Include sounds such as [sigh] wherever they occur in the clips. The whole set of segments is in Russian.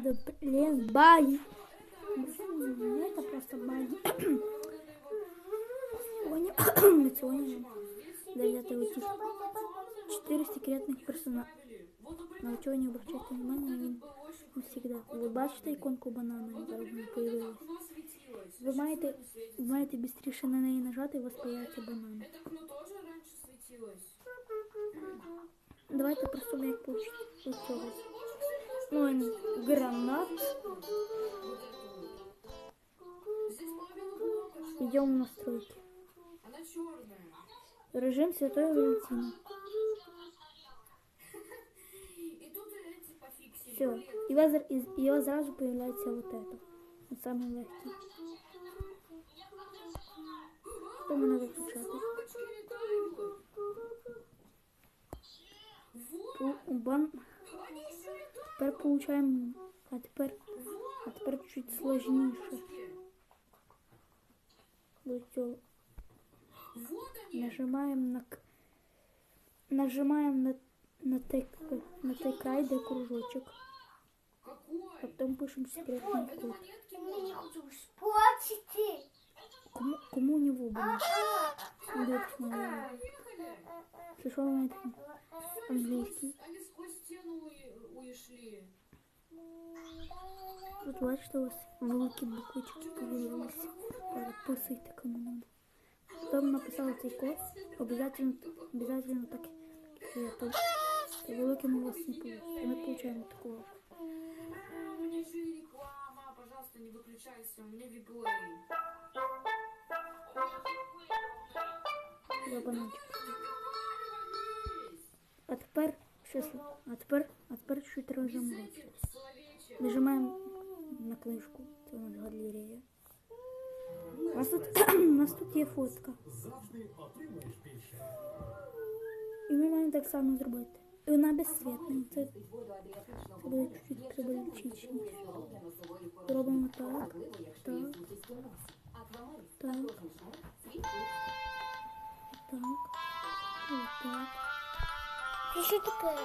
Да блин, бай. Ну, это просто бай. Сегодня, [coughs] на сегодня дает уйти. Четыре секретных персонажа. На чого не обращайте внимания, він всегда. Ви бачите іконку банана, яка вже появилась? Ви маєте, ви маєте бістріше на неї нажати, і у вас появиться банан. Это окно тоже раньше светилось? Давайте просто як получить від цього. Ну, він гранат. Здесь половина блока, что? Йдемо в настройки. Она черная. Режим Святої Валентини. И тут эти пофиксили. Все. Блин, І у вас, зр- і, і у вас зразу появляється вот это. Це саме легкий. Що мене виключати? Бабочки летают. Вот, У, у бан... получаємо... А тепер... А тепер чуть сложніше. До цього. Вот они. Нажимаємо на... к- Нажимаємо на, на, той, на той край, де кружочок. Какой? А потім пишемо секретний Это код. монетки можно. Спочити. Кому, кому не вибрано? Дивіться, Поехали. Це що ви Тут бачите, ось великі буквички з'явилися. Писуйте кому надо. Там написали цей код, обов'язково обов'язково так я То, то великим у вас не вийде. Ми получаємо такого. Пожалуйста, не виключайся, у мене вібулей. Лабаночок. А тепер, щас, а тепер, а тепер чуть разом. Нажимаємо на книжку. Це у нас галерея. У нас тут, [clears throat] у нас тут є фотка. І ми маємо так само зробити. І вона безсвітна. Це, це буде чуть приблизчніше. Робимо так, так, так, так, отак, І що таке?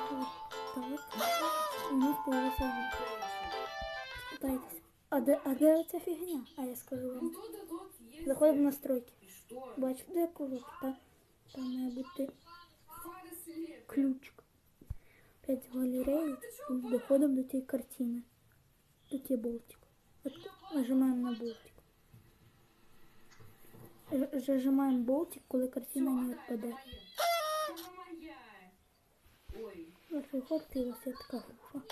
так. І у нас появився звук. Питайтеся. А де, а де оця фігня? А я скажу вам. Заходимо в настройки. Бачите, де кружок? Там, там має бути ключик. Опять галереї доходимо до цієї картини. Тут є болтик. От нажимаємо на болтик. Зажимаємо болтик, коли картина не відпаде. Ой. Ось виходить і у вас є така груша.